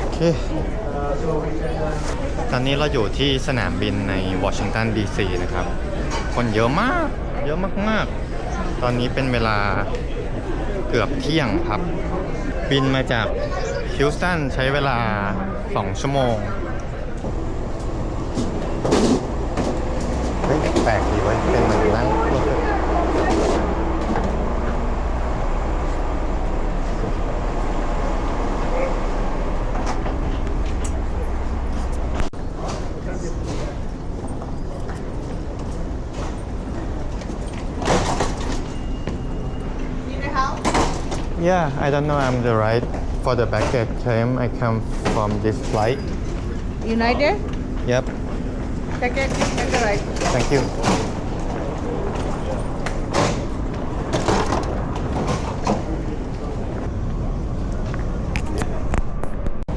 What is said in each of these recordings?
โอเค ตอนนี้เราอยู่ที่สนามบินในวอชิงตันดีซีนะครับ คนเยอะมาก เยอะมากๆ ตอนนี้เป็นเวลาเกือบเที่ยงครับ บินมาจากฮิวสตันใช้เวลา 2 ชั่วโมงเฮ้ยแปลกดีเว้ยเป็นเหมือนนั่ง Yeah, I don't know I'm the right for the baggage claim. I come from this flight. United? Yep, Ticket and the right. thank you.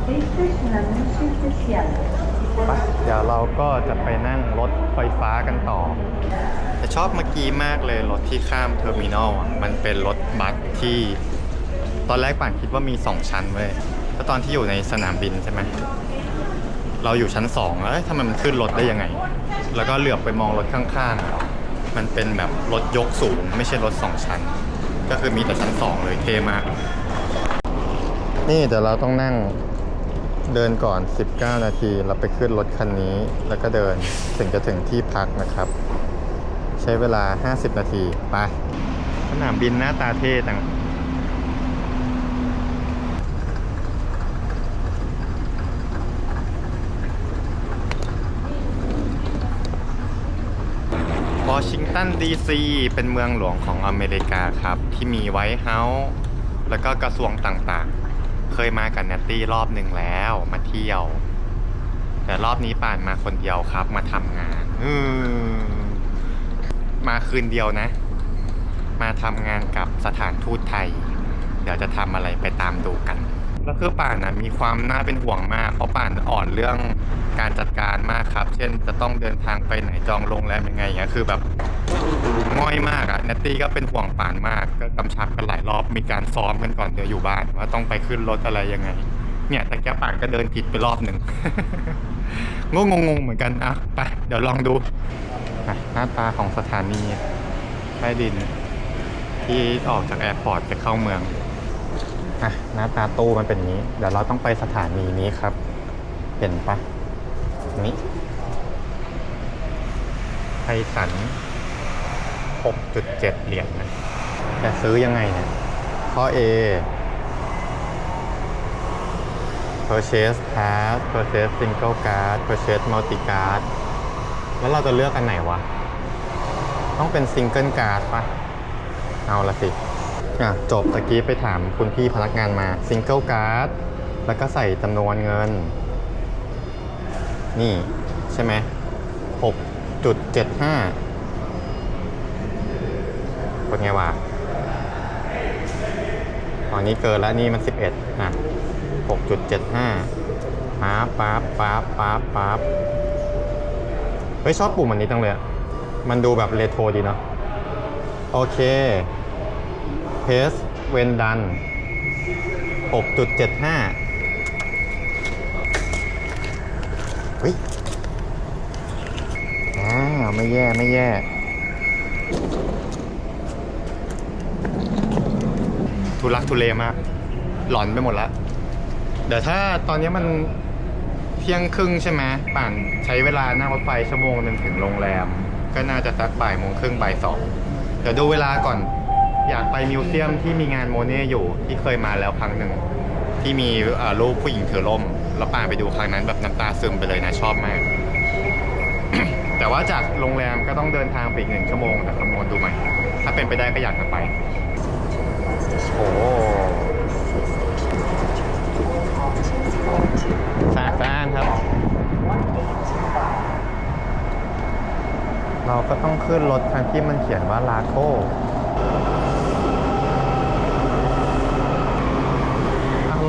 Esta es un anuncio especial. ไปเดี๋ยวเราก็จะไปนั่งรถไฟฟ้ากันต่อ แต่ชอบเมื่อกี้มากเลยรถที่ข้ามเทอร์มินอลอะมันเป็นรถบัสที่ ตอนแรกป่านคิดว่ามี 2 ชั้นเว้ยแล้วตอนที่อยู่ในสนามบินใช่ไหมเราอยู่ชั้น2แล้วเอ้ยทำไมมันขึ้นรถได้ยังไง แล้วก็เหลือบไปมองรถข้างๆ มันเป็นแบบรถยกสูง ไม่ใช่รถ 2 ชั้น ก็คือมีแต่ชั้น 2 เลยเท่มาก นี่เดี๋ยวเราต้องนั่งเดินก่อน 19 นาที เราไปขึ้นรถคันนี้ แล้วก็เดินถึงจะถึงที่พักนะครับ ใช้เวลา 50 นาที ไป สนามบินหน้าตาเท่จัง วอชิง ตันดีซีเป็นเมืองหลวงของอเมริกาครับ ที่มีไวท์เฮาส์แล้วก็กระทรวงต่างๆ เคยมากับแนตตี้รอบหนึ่งแล้วมาเที่ยว แต่รอบนี้ป่านมาคนเดียวครับ มาทำงานมมาคืนเดียวนะ มาทำงานกับสถานทูตไทย เดี๋ยวจะทำอะไรไปตามดูกัน แล้วคือป่านนะมีความน่าเป็นห่วงมาก เพราะป่านอ่อนเรื่องการจัดการมากครับ เช่น จะต้องเดินทางไปไหนจองโรงแรมยังไงอย่างเงี้ยคือแบบง่อยมากอะนัตตี้ก็เป็นห่วงป่านมาก ก็กำชับกันหลายรอบมีการซ้อมกันก่อนเดี๋ยวอยู่บ้านว่าต้องไปขึ้นรถอะไรยังไง เนี่ยแต่แกป่านก็เดินผิดไปรอบหนึ่งงงงงๆเหมือนกันอะไปเดี๋ยวลองดูหน้าตาของสถานีใต้ดิน ที่ออกจากแอร์พอร์ตไปเข้าเมือง อะหน้าตาตู้มันเป็นอย่างนี้ เดี๋ยวเราต้องไปสถานีนี้ครับ เห็นปะนี้ไทสัน 6.7 เหรียญนะแต่ซื้อยังไงเนี่ย ข้อ A purchase pass purchase single card purchase multi card แล้วเราจะเลือกอันไหนวะ ต้องเป็น single card ปะเอาละสิ อะจบตะกี้ไปถามคุณพี่พนักงานมา single card แล้วก็ใส่จำนวนเงิน นี่ใช่ไหม6.75เจ็ดห้าเป็นไงวะตอนนี้เกินแล้วนี่มัน11อะ6.75ป๊าบป๊าบป๊าบป๊าบป๊าบเฮ้ยชอบปุ่มอันนี้จังเลยมันดูแบบเรโทรดีเนาะโอเค paste when done 6.75เฮ้ยอ่าไม่แย่ ไม่แย่ ทุลักทุเลมาก หลอนไปหมดแล้วเดี๋ยวถ้าตอนนี้มันเที่ยงครึ่งใช่ไหมป่านใช้เวลานั่งรถไฟชั่วโมงหนึงถึงโรงแรม ก็น่าจะสักบ่ายโมงครึ่งบ่ายสองเดี๋ยวดูเวลาก่อน อยากไปมิวเซียมที่มีงานโมเน่อยู่ที่เคยมาแล้วครั้งหนึ่งที่มีรูปผู้หญิงถือร่มแล้วป่านไปดูครั้งนั้นแบบน้ำตาซึมไปเลยนะชอบมาก แต่ว่าจากโรงแรมก็ต้องเดินทางไปอีกหนึ่งชั่วโมงแต่คำนวณดูใหม่ถ้าเป็นไปได้ก็อยากจะไปโอ้สะอาดสะอ้านครับ เราก็ต้องขึ้นรถคันที่มันเขียนว่าลาโก้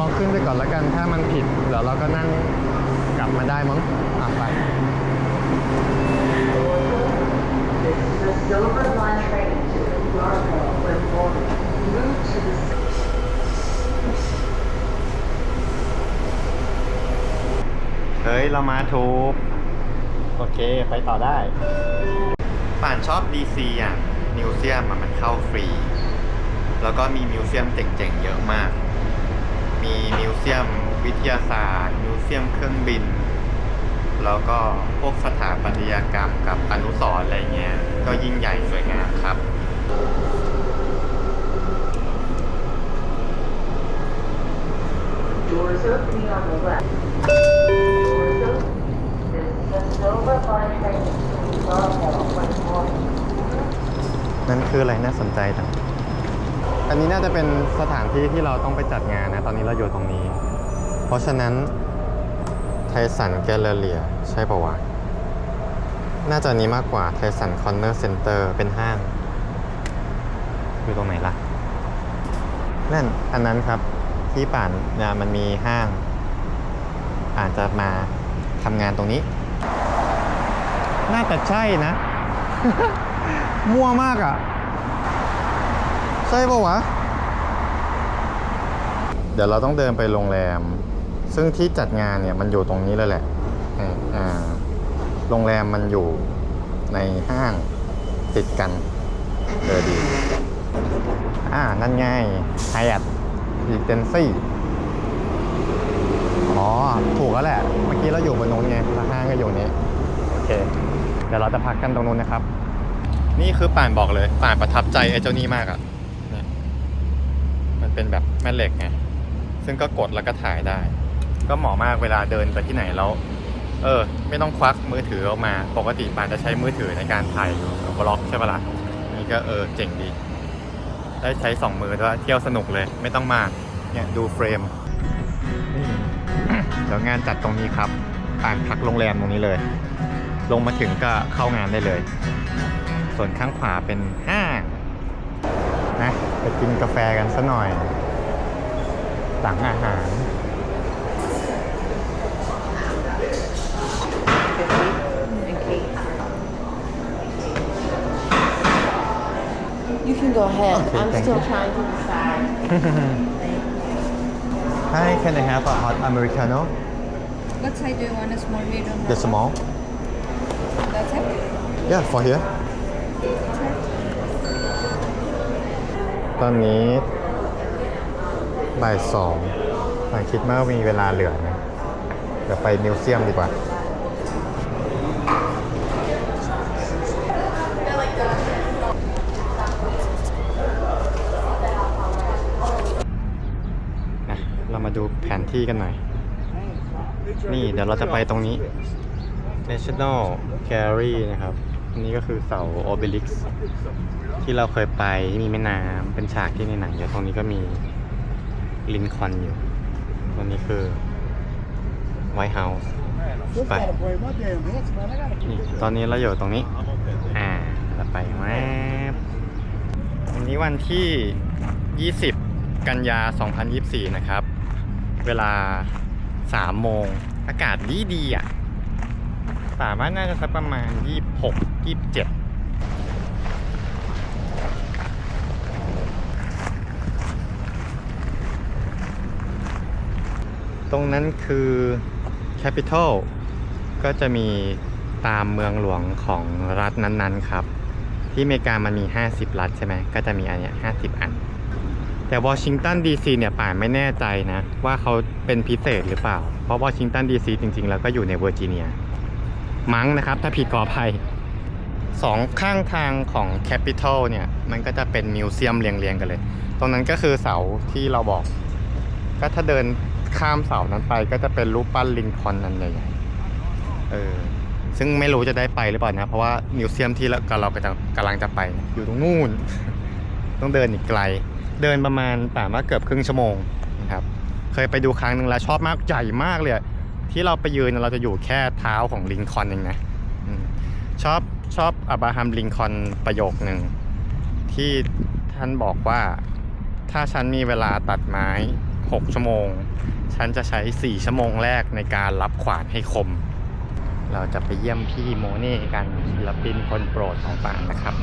ลองขึ้นไป ก่อนแล้วกันถ้ามันผิดเดี๋ยวเราก็นั่งกลับมาได้มั้งอะไป The Silver Line train to Largo when boarding. Route to the ฮ้ย เรามาถูก โอเค ไปต่อได้ ป่านชอบ DC อะ มิวเซียมอะมันเข้าฟรี แล้วก็มีมิวเซียมเจ๋งๆ เยอะมาก มิวเซียมวิทยาศาสตร์ มิวเซียมเครื่องบิน แล้วก็พวกสถาปัตยกรรมกับอนุสรณ์อะไรเงี้ย ก็ยิ่งใหญ่สวยงามครับนั่นคืออะไรน่าสนใจจัง อันนี้น่าจะเป็นสถานที่ที่เราต้องไปจัดงานนะ ตอนนี้เราอยู่ตรงนี้ เพราะฉะนั้นไทสันแกลเลอรี่ใช่ปะวะ น่าจะนี้มากกว่าไทสันคอนเนอร์เซ็นเตอร์เป็นห้าง อยู่ตรงไหนล่ะ นั่น อันนั้นครับที่ป่านเนี่ยมันมีห้าง ป่านจะมาทำงานตรงนี้ น่าจะใช่นะ มั่วมากอะ ใช่ปะวะ เดี๋ยวเราต้องเดินไปโรงแรม ซึ่งที่จัดงานเนี่ยมันอยู่ตรงนี้เลยแหละโรงแรมมันอยู่ในห้างติดกันเออดี อ่า นั่นไงไฮแอทรีเจนซี่ อ๋อ ถูกแล้วแหละ เมื่อกี้เราอยู่บนนู้นไงห้างก็อยู่นี้ โอเค เดี๋ยวเราจะพักกันตรงนู้นนะครับ นี่คือป่านบอกเลย ป่านประทับใจไอ้เจ้านี่มากอะเนี่ย มันเป็นแบบแม่เหล็กไงซึ่งก็กดแล้วก็ถ่ายได้ ก็เหมาะมากเวลาเดินไปที่ไหนแล้ว เออ ไม่ต้องควักมือถือออกมา ปกติปานจะใช้มือถือในการถ่ายบล็อกใช่ปะล่ะนี่ก็เออเจ๋งดี ได้ใช้สองมือด้วยเที่ยวสนุกเลย ไม่ต้องมากเนี่ยดูเฟรมนี่เดี๋ยวงานจัดตรงนี้ครับป่านพักโรงแรมตรงนี้เลย ลงมาถึงก็เข้างานได้เลย ส่วนข้างขวาเป็นห้างนะ ไปกินกาแฟกันซะหน่อย หลังอาหาร You can go ahead. Okay, I'm thank still you. trying to decide. Hi can I have a hot americano What size do you want? A small, medium, the or small That's it. yeah for here ตอนนี้บ่ายสองหมายคิดว่ามีเวลาเหลือนะเดี๋ยวไปมิวเซียมดีกว่า เรามาดูแผนที่กันหน่อย นี่เดี๋ยวเราจะไปตรงนี้ National Gallery นะครับ นนี้ก็คือเสา Obelix ที่เราเคยไปที่มีแม่น้ำเป็นฉากที่ในหนังเยอะตรงนี้ก็มีลินคอนอยู่ ตรงนี้คือ White House ไปนี่ตอนนี้เราอยู่ตรงนี้ อ่าเราไปแวบวันนี้วันที่ 20 กันยา 2024 นะครับ เวลา 3 โมง อากาศดีดีอะ สามารถน่าจะสักประมาณ 26 27ตรงนั้นคือ Capital ก็จะมีตามเมืองหลวงของรัฐนั้นๆครับ ที่อเมริกามันมี 50 รัฐใช่ไหมก็จะมีอันเนี้ย50 อัน แต่วอชิงตันดีซีเนี่ยป่านไม่แน่ใจนะ ว่าเขาเป็นพิเศษหรือเปล่า เพราะวอชิงตันดีซีจริงๆ แล้วก็อยู่ในเวอร์จิเนีย มั้งนะครับ ถ้าผิดขออภัยสองข้างทางของแคปิตอลเนี่ย มันก็จะเป็นมิวเซียมเรียงๆกันเลย ตรงนั้นก็คือเสาที่เราบอก ก็ถ้าเดินข้ามเสานั้นไปก็จะเป็นรูปปั้นลิงคอนนั่นใหญ่ๆเออซึ่งไม่รู้จะได้ไปหรือเปล่านะ เพราะว่ามิวเซียมที่เราเรากำลังกำลังจะไปอยู่ตรงนู่น ต้องเดินอีกไกล เดินประมาณป่ามาเกือบครึ่งชั่วโมงนะครับ เคยไปดูครั้งหนึ่งแล้วชอบมากใหญ่มากเลยอะ ที่เราไปยืนเราจะอยู่แค่เท้าของลิงคอนเองนะชอบชอบอับราฮัมลิงคอนประโยคหนึ่ง ที่ท่านบอกว่าถ้าฉันมีเวลาตัดไม้ 6 ชั่วโมง ฉันจะใช้ 4 ชั่วโมงแรกในการรับขวานให้คม เราจะไปเยี่ยมพี่โมเน่กันศิลปินคนโปรดของป่านนะครับ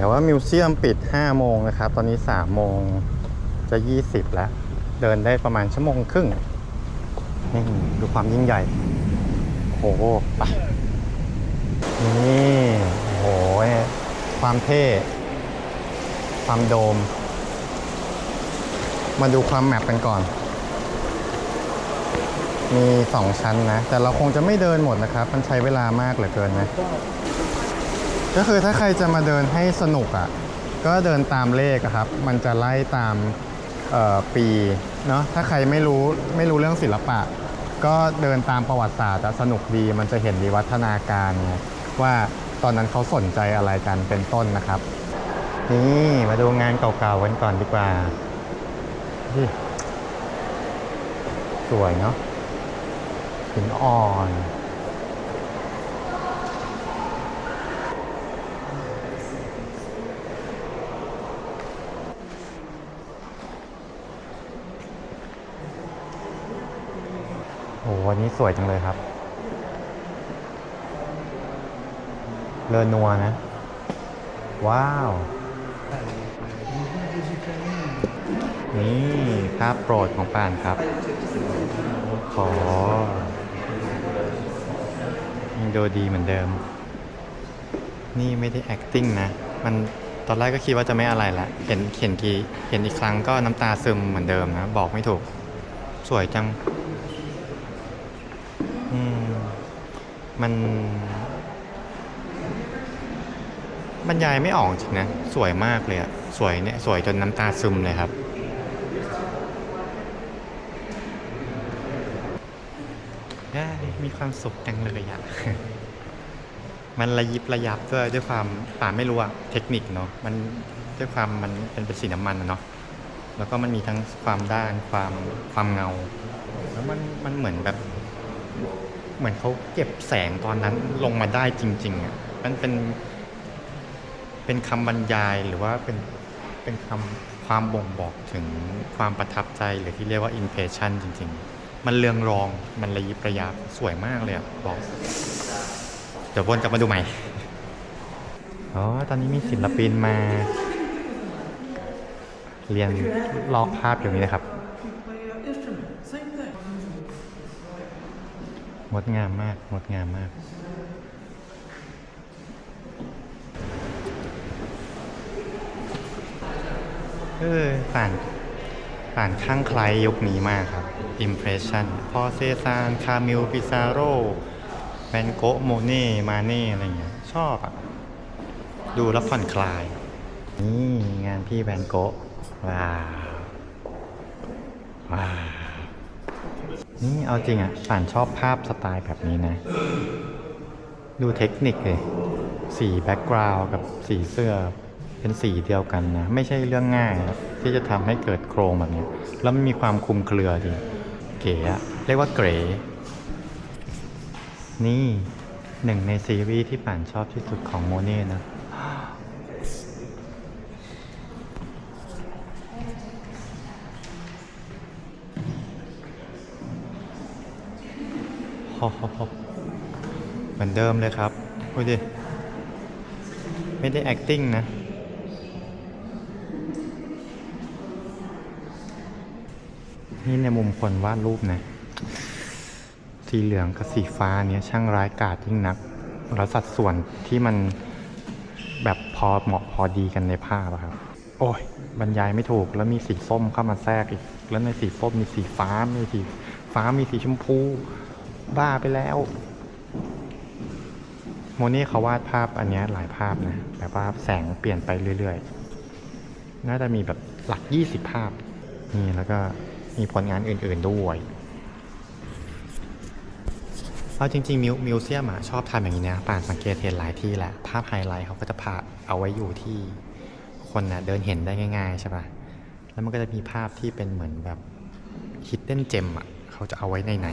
แต่ว่ามิวเซียมปิด 5 โมงนะครับ ตอนนี้ 3 โมงจะ 20 แล้ว เดินได้ประมาณชั่วโมงครึ่ง นี่ดูความยิ่งใหญ่ โอ้โหไปนี่โอ้โหความเท่ ความโดม มาดูความแมปกันก่อน มีสองชั้นนะ แต่เราคงจะไม่เดินหมดนะครับ มันใช้เวลามากเหลือเกินนะ ก็คือถ้าใครจะมาเดินให้สนุกอะ่ะก็เดินตามเลขครับ มันจะไล่ตามปีเนาะถ้าใครไม่รู้ไม่รู้เรื่องศิลปะ ก็เดินตามประวัติศาสตร์อะสนุกดีมันจะเห็นวิวัฒนาการไงว่าตอนนั้นเขาสนใจอะไรกันเป็นต้นนะครับ นี่มาดูงานเก่าๆกันก่อนดีกว่าสวยเนาะหินอ่อน วันนี้สวยจังเลยครับ เลอนัวนะ ว้าว นี่ภาพโปรดของป่านครับ ขอยังดูดีเหมือนเดิม นี่ไม่ได้ acting นะ มันตอนแรกก็คิดว่าจะไม่อะไรละ เห็นเห็นกี่เห็นอีกครั้งก็น้ำตาซึมเหมือนเดิมนะ บอกไม่ถูก สวยจัง อืมมันบรรยายไม่ออกจริงนะ สวยมากเลยอะสวยเนี่ย สวยจนน้ำตาซึมเลยครับ ได้มีความสุขจังเลยอะมันระยิบระยับด้วยด้วยความป่าไม่รู้อะเทคนิคเนาะมันด้วยความมันเป็นเป็นสีน้ำมันเนาะแล้วก็มันมีทั้งความด้านความความเงา แล้วมันมันเหมือนแบบ เหมือนเขาเก็บแสงตอนนั้นลงมาได้จริงๆอะมันเป็น เป็นคำบรรยายหรือว่าเป็นเป็นคำความบ่งบอกถึงความประทับใจหรือที่เรียกว่า impression จริง ๆ มันเรืองรองมันระยิบระยับสวยมากเลยอะบอกเดี๋ยววนกลับมาดูใหม่ อ๋อ ตอนนี้มีศิลปินมา เรียนลอกภาพอยู่นี้นะครับ งดงามมาก งดงามมาก เออป่านป่านข้างใครยุคนี้มากครับ Impression พอเซซานคามิลปิซาโรแวนโกโมเน่มาเน่อะไรเงี้ย ชอบอะ ดูแล้วผ่อนคลาย นี่ งานพี่แวนโกว้าวว้าว นี่เอาจริงอะป่านชอบภาพสไตล์แบบนี้นะ ดูเทคนิคเลย สีแบ็กกราวด์กับสีเสื้อเป็นสีเดียวกันนะ ไม่ใช่เรื่องง่ายที่จะทำให้เกิดโครงแบบนี้ แล้วมันมีความคลุมเครือดี เก๋อะเรียกว่าเก๋นี่หนึ่งในซีรีส์ที่ป่านชอบที่สุดของโมเน่นะ เหมือนเดิมเลยครับดูดิ ไม่ได้ acting นะ นี่ในมุมคนวาดรูปนะ สีเหลืองกับสีฟ้าเนี้ยช่างร้ายกาจยิ่งนัก แล้วสัดส่วนที่มันแบบพอเหมาะพอดีกันในภาพอะครับ โอ้ย บรรยายไม่ถูกแล้วมีสีส้มเข้ามาแทรกอีก แล้วในสีส้มมีสีฟ้ามีสีฟ้ามีสีชมพู บ้าไปแล้ว โมนี่เขาวาดภาพอันนี้หลายภาพนะแบบว่าแสงเปลี่ยนไปเรื่อยๆ น่าจะมีแบบหลัก 20 ภาพ นี่แล้วก็มีผลงานอื่นๆด้วยเอาจริงๆมิวมิวเซียมอะชอบทำอย่างนี้นะป่านสังเกตเห็นหลายที่แหละภาพไฮไลท์เขาก็จะพาเอาไว้อยู่ที่คนนะเดินเห็นได้ง่าย ๆ ใช่ปะแล้วมันก็จะมีภาพที่เป็นเหมือนแบบ hidden gem อะเขาจะเอาไว้ในใน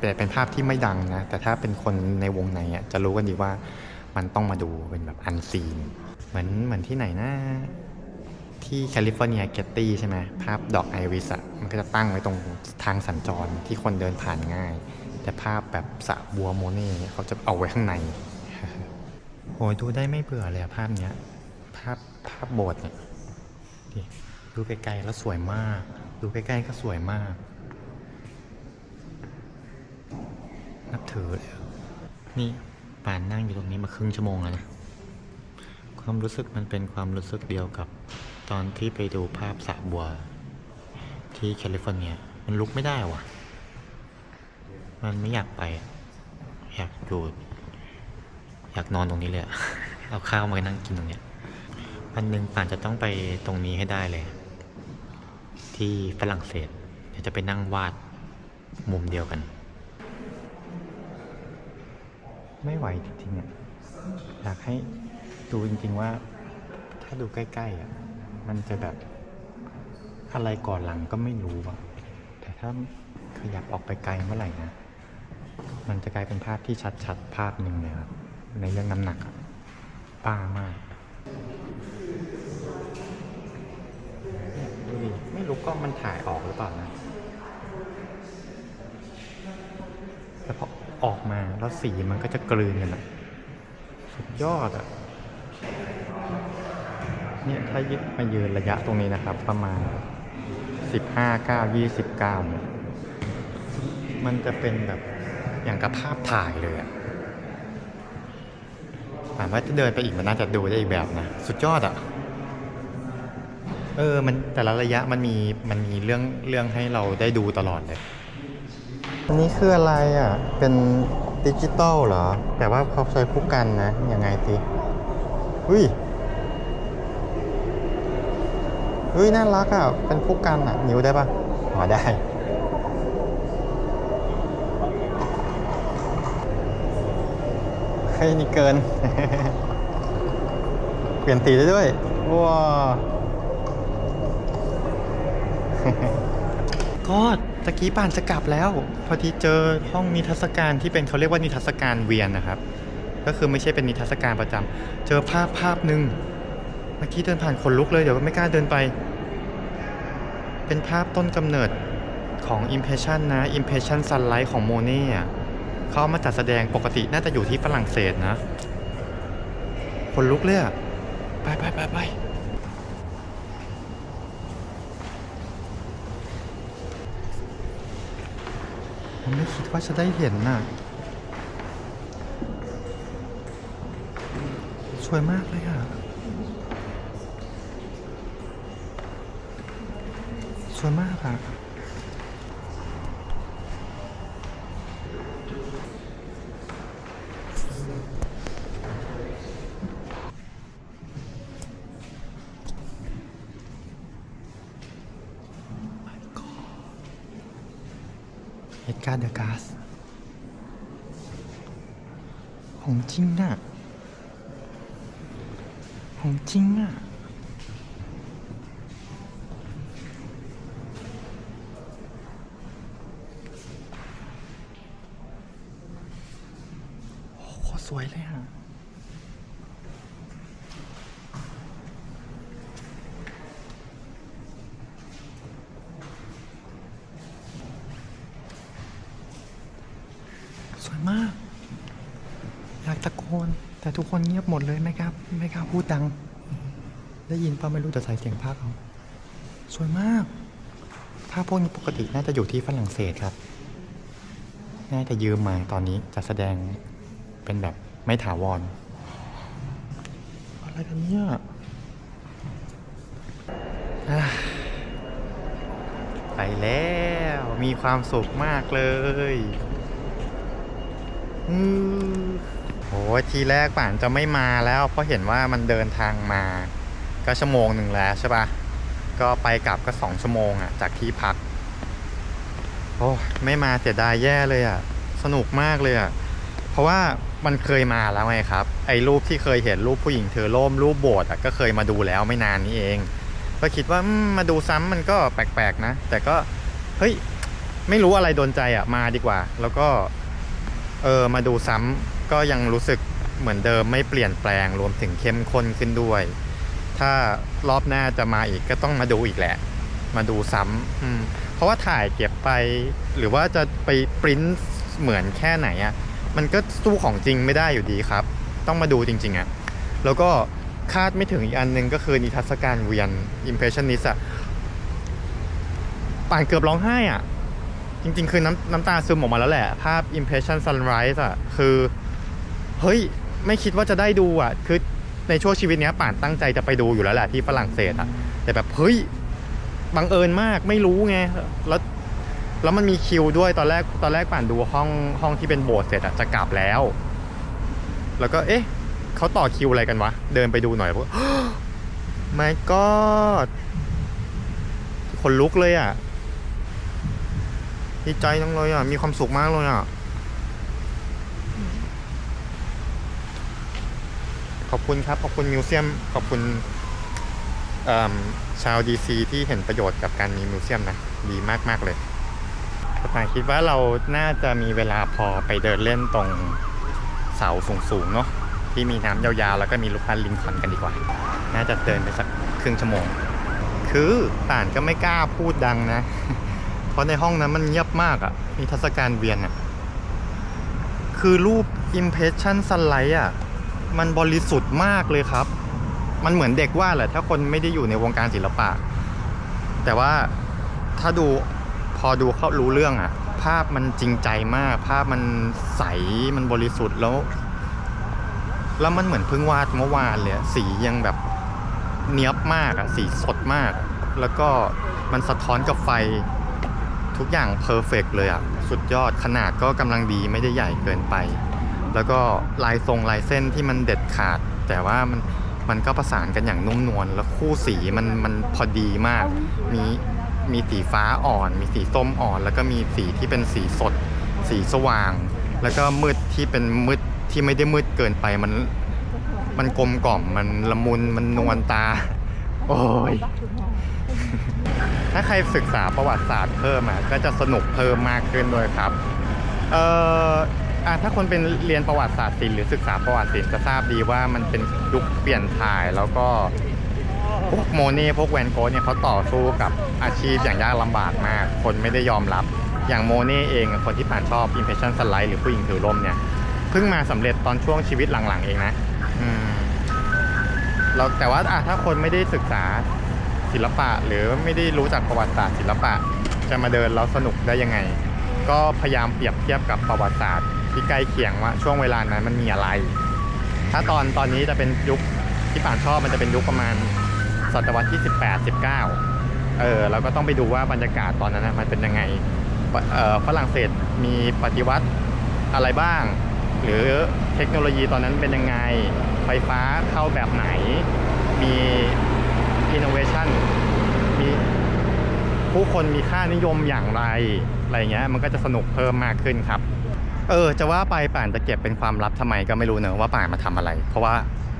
แต่เป็นภาพที่ไม่ดังนะ แต่ถ้าเป็นคนในวงในอะจะรู้กันดีว่ามันต้องมาดูเป็นแบบอันซีน เหมือนเหมือนที่ไหนนะที่แคลิฟอร์เนียเกตตี้ใช่ไหมภาพดอกไอริสอะมันก็จะตั้งไว้ตรงทางสัญจรที่คนเดินผ่านง่าย แต่ภาพแบบสระบัวโมเน่เขาจะเอาไว้ข้างในโอ้ยดูได้ไม่เบื่อเลยภาพเนี้ย ภาพภาพโบสถ์เนี่ยดูไกลๆแล้วสวยมาก ดูใกล้ๆก็สวยมาก นับถือเลยนี่ป่านนั่งอยู่ตรงนี้มาครึ่งชั่วโมงแล้วนะ ความรู้สึกมันเป็นความรู้สึกเดียวกับ ตอนที่ไปดูภาพสระบัว ที่แคลิฟอร์เนีย มันลุกไม่ได้ว่ะ มันไม่อยากไป อยากอยู่ อยากนอนตรงนี้เลยเอาข้าวมานั่งกินตรงเนี้ยวันหนึ่งป่านจะต้องไปตรงนี้ให้ได้เลย ที่ฝรั่งเศสเดี๋ยวจะไปนั่งวาดมุมเดียวกัน ไม่ไหวจริงๆอะอยากให้ดูจริง ๆ ว่า ถ้าดูใกล้ๆอะมันจะแบบอะไรก่อนหลังก็ไม่รู้อะแต่ถ้าขยับออกไปไกลเมื่อไหร่นะมันจะกลายเป็นภาพที่ชัดๆ ภาพหนึ่งเลยครับในเรื่องน้ำหนักอะป้ามากดูดิไม่รู้กล้องมันถ่ายออกหรือเปล่านะ แต่พ ออกมาแล้วสีมันก็จะกลืนกันอะสุดยอดอะเนี่ยถ้ายึดมายืนระยะตรงนี้นะครับ ประมาณ 15 9 29เนี่ยมันจะเป็นแบบอย่างกับภาพถ่ายเลยอะถามว่าถ้าเดินไปอีกมันน่าจะดูได้อีกแบบนะ สุดยอดอะเออ มันแต่ละระยะมันมีมันมีเรื่องเรื่องให้เราได้ดูตลอดเลย อันนี้คืออะไรอะ เป็นดิจิตอลเหรอ แต่ว่าเขาใช้คู่กันนะ ยังไงสิอุ้ยเฮ้ยน่ารักอะ เป็นคู่กันอะ นิ้วได้ปะอ๋อได้ เฮ้ยนี่เกิน เปลี่ยนสีได้ด้วย ว้าก็ ตะกี้ป่านจะกลับแล้ว พอดีเจอห้องนิทรรศการที่เป็นเขาเรียกว่านิทรรศการเวียนนะครับ ก็คือไม่ใช่เป็นนิทรรศการประจำเจอภาพภาพหนึ่งเมื่อกี้เดินผ่านขนลุกเลยเดี๋ยวไม่กล้าเดินไป เป็นภาพต้นกำเนิดของ Impression นะ Impression Sunlight ของโมเน่เขาเอามาจัดแสดงปกติน่าจะอยู่ที่ฝรั่งเศสนะขนลุกเลยอะไปไปไปไป ผมไม่คิดว่าจะได้เห็นน่ะ สวยมากเลยอะ สวยมากอะ เหตุการณ์เดอะกาสของจริงน่ะของจริงอะ โอ้โหสวยเลยอะ สวยมาก อยากตะโกน แต่ทุกคนเงียบ หมดเลยไม่กล้าไม่กล้าพูดดัง ได้ยินป่ะไม่รู้จะใส่เสียงภาคเขาสวยมากภาพวกนี้ปกติน่าจะอยู่ที่ฝรั่งเศสครับ น่าจะยืมมาตอนนี้จะแสดงเป็นแบบไม่ถาวร อะไรกันเนี่ยไปแล้วมีความสุขมากเลยอืม โหทีแรกป่านจะไม่มาแล้วเพราะเห็นว่ามันเดินทางมา ก็ชั่วโมงหนึ่งแล้วใช่ปะก็ไปกลับก็สองชั่วโมงอะจากที่พัก โอ้ไม่มาเสียดายแย่เลยอะสนุกมากเลยอะเพราะว่ามันเคยมาแล้วไงครับ ไอ้รูปที่เคยเห็นรูปผู้หญิงถือร่มรูปโบสถ์อะก็เคยมาดูแล้วไม่นานนี้เอง ก็คิดว่ามาดูซ้ำมันก็แปลกๆนะ แต่ก็เฮ้ยไม่รู้อะไรโดนใจอะมาดีกว่า แล้วก็ เออมาดูซ้ำ ก็ยังรู้สึกเหมือนเดิมไม่เปลี่ยนแปลงรวมถึงเข้มข้นขึ้นด้วย ถ้ารอบหน้าจะมาอีกก็ต้องมาดูอีกแหละ มาดูซ้ำเพราะว่าถ่ายเก็บไป หรือว่าจะไปปริ้นเหมือนแค่ไหนอะ่ะมันก็สู้ของจริงไม่ได้อยู่ดีครับ ต้องมาดูจริง ๆอะ่ะแล้วก็คาดไม่ถึงอีกอันหนึ่งก็คือนิทรรศการเวียน Impressionist อะป่านเกือบร้องไห้อะจริงๆ คือน้ำน้ำตาซึมออกมาแล้วแหละ ภาพ Impression Sunrise อะคือ เฮ้ย ไม่คิดว่าจะได้ดูอะ คือในช่วงชีวิตเนี้ยป่านตั้งใจจะไปดูอยู่แล้วแหละที่ฝรั่งเศสอะ แต่แบบเฮ้ยบังเอิญมากไม่รู้ไง แล้วแล้วมันมีคิวด้วยตอนแรกตอนแรกป่านดูห้องห้องที่เป็นโบสถ์เสร็จอะจะกลับแล้ว แล้วก็เอ๊ะเขาต่อคิวอะไรกันวะ เดินไปดูหน่อยพวกไม่ก็คนลุกเลยอะดีใจจังเลยอะ มีความสุขมากเลยอะ ขอบคุณครับ ขอบคุณมิวเซียม ขอบคุณชาวดีซีที่เห็นประโยชน์กับการมีมิวเซียมนะ ดีมากๆเลยป่านคิดว่าเราน่าจะมีเวลาพอไปเดินเล่นตรงเสาสูงๆเนาะที่มีน้ำยาวๆ แล้วก็มีลูกพันลิงคอนกันดีกว่า น่าจะเดินไปสักครึ่งชั่วโมง คือป่านก็ไม่กล้าพูดดังนะ เพราะในห้องนั้นมันเงียบมากอะ่ะ มีทรรศการเวียนอะ่ะ คือรูป Impression Sunlight อะ มันบริสุทธิ์มากเลยครับ มันเหมือนเด็กวาดแหละ ถ้าคนไม่ได้อยู่ในวงการศิลปะ แต่ว่าถ้าดูพอดูเขารู้เรื่องอะภาพมันจริงใจมาก ภาพมันใสมันบริสุทธิ์แล้ว แล้วมันเหมือนเพิ่งวาดเมื่อวานเลยสียังแบบเนี้ยบมากอะสีสดมาก แล้วก็มันสะท้อนกับไฟทุกอย่างเพอร์เฟกเลยอะสุดยอดขนาดก็กำลังดีไม่ได้ใหญ่เกินไป แล้วก็ลายทรงลายเส้นที่มันเด็ดขาด แต่ว่ามันมันก็ประสานกันอย่างนุ่มนวลแล้วคู่สีมันมันพอดีมาก มีมีสีฟ้าอ่อน มีสีส้มอ่อน แล้วก็มีสีที่เป็นสีสด สีสว่าง แล้วก็มืดที่เป็นมืดที่ไม่ได้มืดเกินไปมันมันกลมกล่อมมันละมุนมันนวลตา โอ้ยถ้าใครศึกษาประวัติศาสตร์เพิ่มอะก็จะสนุกเพิ่มมากขึ้นด้วยครับ เอ่อ อะถ้าคนเป็นเรียนประวัติศาสตร์ศิลป์หรือศึกษาประวัติศิลป์จะทราบดีว่ามันเป็นยุคเปลี่ยนถ่ายแล้วก็พวกโมเน่พวกแวนโกะเนี่ยเขาต่อสู้กับอาชีพอย่างยากลำบากมาก คนไม่ได้ยอมรับ อย่างโมเน่เองคนที่ผ่านชอบ Impression Sunlight หรือผู้หญิงถือร่มเนี่ยเพิ่งมาสำเร็จตอนช่วงชีวิตหลังๆ เองนะอืมแล้วแต่ว่าอะถ้าคนไม่ได้ศึกษาศิลปะ หรือไม่ได้รู้จักประวัติศาสตร์ศิลปะ จะมาเดินแล้วสนุกได้ยังไง ก็พยายามเปรียบเทียบกับประวัติศาสตร์ ที่ใกล้เคียงว่าช่วงเวลานั้นมันมีอะไร ถ้าตอนตอนนี้จะเป็นยุคที่ป่านชอบมันจะเป็นยุคประมาณศตวรรษที่ 18 19 เออเราก็ต้องไปดูว่าบรรยากาศตอนนั้นนะมันเป็นยังไงเออฝรั่งเศสมีปฏิวัติอะไรบ้าง หรือเทคโนโลยีตอนนั้นเป็นยังไง ไฟฟ้าเข้าแบบไหน มีอินโนเวชันมีผู้คนมีค่านิยมอย่างไร อะไรเงี้ยมันก็จะสนุกเพิ่มมากขึ้นครับ เออจะว่าไปป่านจะเก็บเป็นความลับทำไมก็ไม่รู้เนอะว่าป่านมาทำอะไร เพราะว่า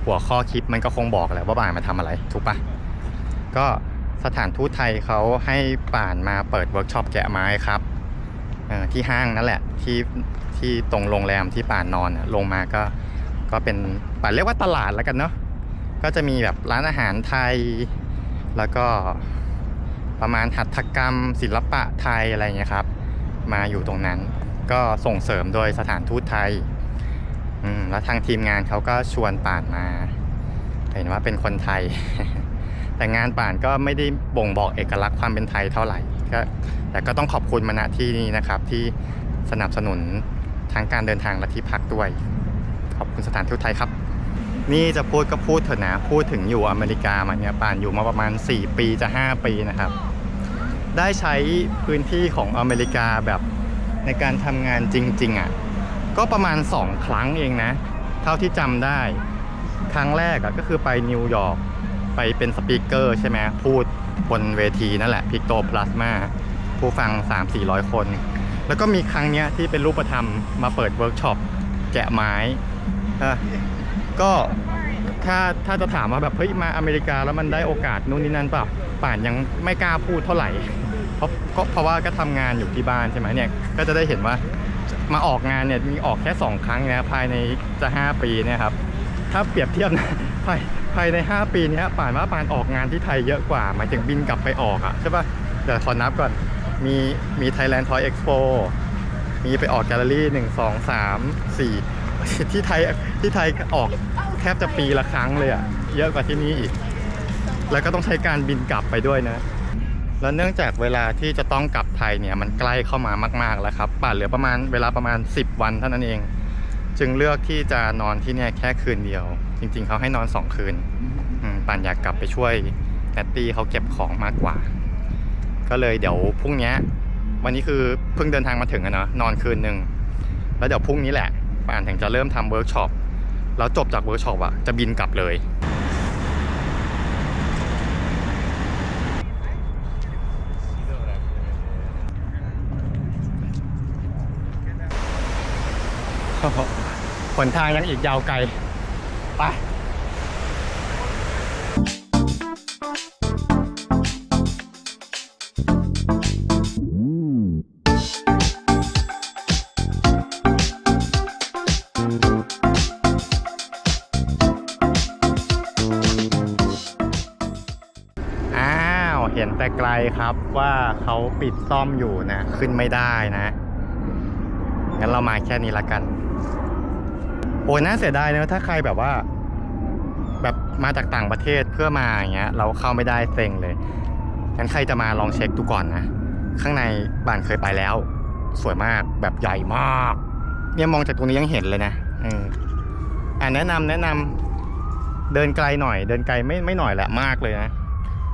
หัวข้อคลิปมันก็คงบอกแหละว่าป่านมาทำอะไร ถูกปะก็สถานทูตไทยเขาให้ป่านมาเปิดเวิร์กช็อปแกะไม้ครับออที่ห้างนั่นแหละที่ที่ตรงโรงแรมที่ป่านนอนลงมาก็ก็เป็นป่านเรียกว่าตลาดแล้วกันเนาะก็จะมีแบบร้านอาหารไทย แล้วก็ประมาณหัตถกรรม ศิลปะไทยอะไรเงี้ยครับ มาอยู่ตรงนั้น ก็ส่งเสริมโดยสถานทูตไทยอืมแล้วทางทีมงานเขาก็ชวนป่านมา เห็นว่าเป็นคนไทย แต่งานป่านก็ไม่ได้บ่งบอกเอกลักษณ์ความเป็นไทยเท่าไหร่ก็แต่ก็ต้องขอบคุณมาณที่นี้นะครับ ที่สนับสนุนทั้งการเดินทางและที่พักด้วย ขอบคุณสถานทูตไทยครับ นี่จะพูดก็พูดเถอะนะพูดถึงอยู่อเมริกามาเนี่ยป่านอยู่มาประมาณ 4 ปีจะ 5 ปีนะครับ ได้ใช้พื้นที่ของอเมริกาแบบ ในการทำงานจริงๆอะก็ประมาณ 2 ครั้งเองนะ เท่าที่จำได้ ครั้งแรกอะก็คือไปนิวยอร์กไปเป็นสปีกเกอร์ใช่ไหมพูดบนเวทีนั่นแหละพิกโตพลาสมาผู้ฟัง 3-400 คน แล้วก็มีครั้งเนี้ยที่เป็นรูปธรรมมาเปิดเวิร์กช็อปแกะไม้ก็ถ้าถ้าจะถามว่าแบบเฮ้ยมาอเมริกาแล้วมันได้โอกาสนู่นนี่นั่นเปล่าป่านยังไม่กล้าพูดเท่าไหร่ เพราะก็เพราะว่าก็ทำงานอยู่ที่บ้านใช่ไหมเนี่ยก็จะได้เห็นว่ามาออกงานเนี่ยมีออกแค่สองครั้งนะภายในจะ 5 ปีเนี่ยครับถ้าเปรียบเทียบนะ ภายภายใน 5 ปีเนี้ยป่านว่าป่านออกงานที่ไทยเยอะกว่าหมายถึงบินกลับไปออกอะใช่ปะเดี๋ยวขอนับก่อนมีมี Thailand Toy Expo มีไปออกแกลเลอรี่หนึ่งสองสามสี่ที่ไทยที่ไทยออกแทบจะปีละครั้งเลยอะเยอะกว่าที่นี่อีก แล้วก็ต้องใช้การบินกลับไปด้วยนะ แล้วเนื่องจากเวลาที่จะต้องกลับไทยเนี่ยมันใกล้เข้ามามาก ๆแล้วครับป่านเหลือประมาณเวลาประมาณ 10 วันเท่านั้นเอง จึงเลือกที่จะนอนที่เนี่ยแค่คืนเดียว จริง ๆเขาให้นอน 2 คืนอืมป่านอยากกลับไปช่วยแนตตี้เขาเก็บของมากกว่า ก็เลยเดี๋ยวพรุ่งเนี้ยวันนี้คือเพิ่งเดินทางมาถึงอะเนาะนอนคืนหนึ่งแล้วเดี๋ยวพรุ่งนี้แหละป่านถึงจะเริ่มทำเวิร์กช็อปแล้วจบจากเวิร์กช็อปอะจะบินกลับเลย หนทางยังอีกยาวไกล ไปอ้าวเห็นแต่ไกลครับว่าเขาปิดซ่อมอยู่นะ ขึ้นไม่ได้นะ งั้นเรามาแค่นี้ละกัน โอ้ยน่าเสียดายนะถ้าใครแบบว่า แบบมาจากต่างประเทศเพื่อมาอย่างเงี้ย เราเข้าไม่ได้เซ็งเลยงั้นใครจะมาลองเช็คดูก่อนนะ ข้างในบ้านเคยไปแล้ว สวยมากแบบใหญ่มาก เนี่ยมองจากตรงนี้ยังเห็นเลยนะเอออ่าแนะนำแนะนำเดินไกลหน่อย เดินไกลไม่ไม่หน่อยแหละมากเลยนะ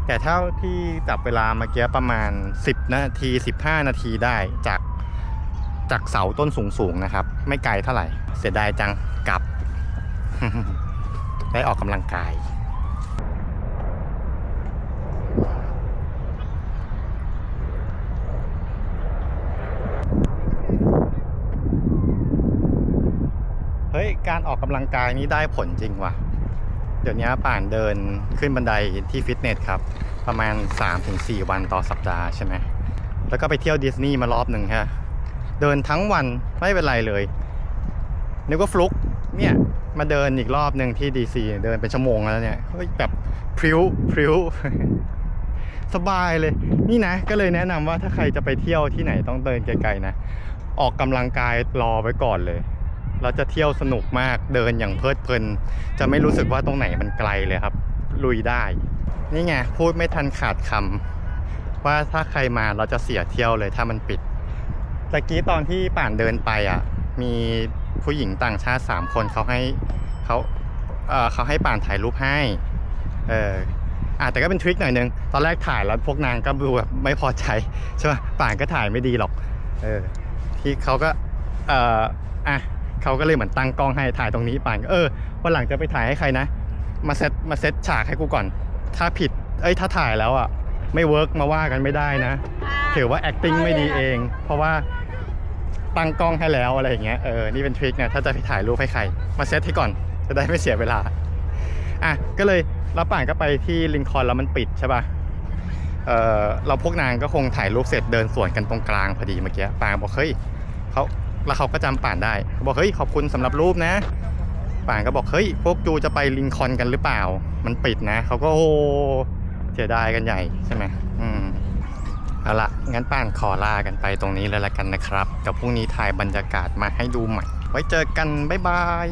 แต่เท่าที่จับเวลาเมื่อกี้ประมาณ 10 นาที 15 นาทีได้จากจากเสาต้นสูงๆนะครับ ไม่ไกลเท่าไหร่ เสียดายจัง ได้ออกกำลังกาย เฮ้ย การออกกำลังกายนี้ได้ผลจริงว่ะ เดี๋ยวนี้ป่านเดินขึ้นบันไดที่ฟิตเนสครับ ประมาณ 3-4 วันต่อสัปดาห์ใช่ไหม แล้วก็ไปเที่ยวดิสนีย์มารอบหนึ่งฮะ เดินทั้งวันไม่เป็นไรเลยนึกว่าฟลุกเนี่ย มาเดินอีกรอบหนึ่งที่ดีซีเดินเป็นชั่วโมงแล้วเนี่ยเฮ้ยแบบพริ้วพริ้วสบายเลย นี่นะ ก็เลยแนะนำว่าถ้าใครจะไปเที่ยวที่ไหนต้องเดินไกลๆนะ ออกกำลังกายรอไว้ก่อนเลยเราจะเที่ยวสนุกมากเดินอย่างเพลิดเพลิน จะไม่รู้สึกว่าตรงไหนมันไกลเลยครับ ลุยได้ นี่ไงพูดไม่ทันขาดคำว่าถ้าใครมาเราจะเสียเที่ยวเลยถ้ามันปิดตะกี้ตอนที่ป่านเดินไปอะ มี ผู้หญิงต่างชาติสามคนเขาให้เขาเออเขาให้ป่านถ่ายรูปให้เอออะแต่ก็เป็นทริคหน่อยนึงตอนแรกถ่ายแล้วพวกนางก็ดูแบบไม่พอใจใช่ป่ะป่านก็ถ่ายไม่ดีหรอกเออที่เขาก็เอ่ออะเขาก็เลยเหมือนตั้งกล้องให้ถ่ายตรงนี้ป่านก็เออวันหลังจะไปถ่ายให้ใครนะ มาเซตมาเซตฉากให้กูก่อน ถ้าผิดเอ้ยถ้าถ่ายแล้วอะไม่เวิร์กมาว่ากันไม่ได้นะ ถือว่า acting ไม่ดีเอง เพราะว่า ตั้งกล้องให้แล้วอะไรอย่างเงี้ยเออนี่เป็นทริคนะถ้าจะไปถ่ายรูปให้ใคร มาเซตให้ก่อนจะได้ไม่เสียเวลาอะก็เลยเราป่านก็ไปที่ลิงคอนแล้วมันปิดใช่ป่ะเออเราพวกนางก็คงถ่ายรูปเสร็จเดินสวนกันตรงกลางพอดีเมื่อกี้ป่านบอกเฮ้ยเขาแล้วเขาก็จำป่านได้เขาบอกเฮ้ยขอบคุณสำหรับรูปนะ ป่านก็บอกเฮ้ยพวกจูจะไปลิงคอนกันหรือเปล่า มันปิดนะเขาก็โอ้เสียดายกันใหญ่ใช่ไหมอืม เอาละงั้นป้านขอลากันไปตรงนี้เลยละกันนะครับเดี๋ยวพรุ่งนี้ถ่ายบรรยากาศมาให้ดูใหม่ ไว้เจอกัน บ๊ายบาย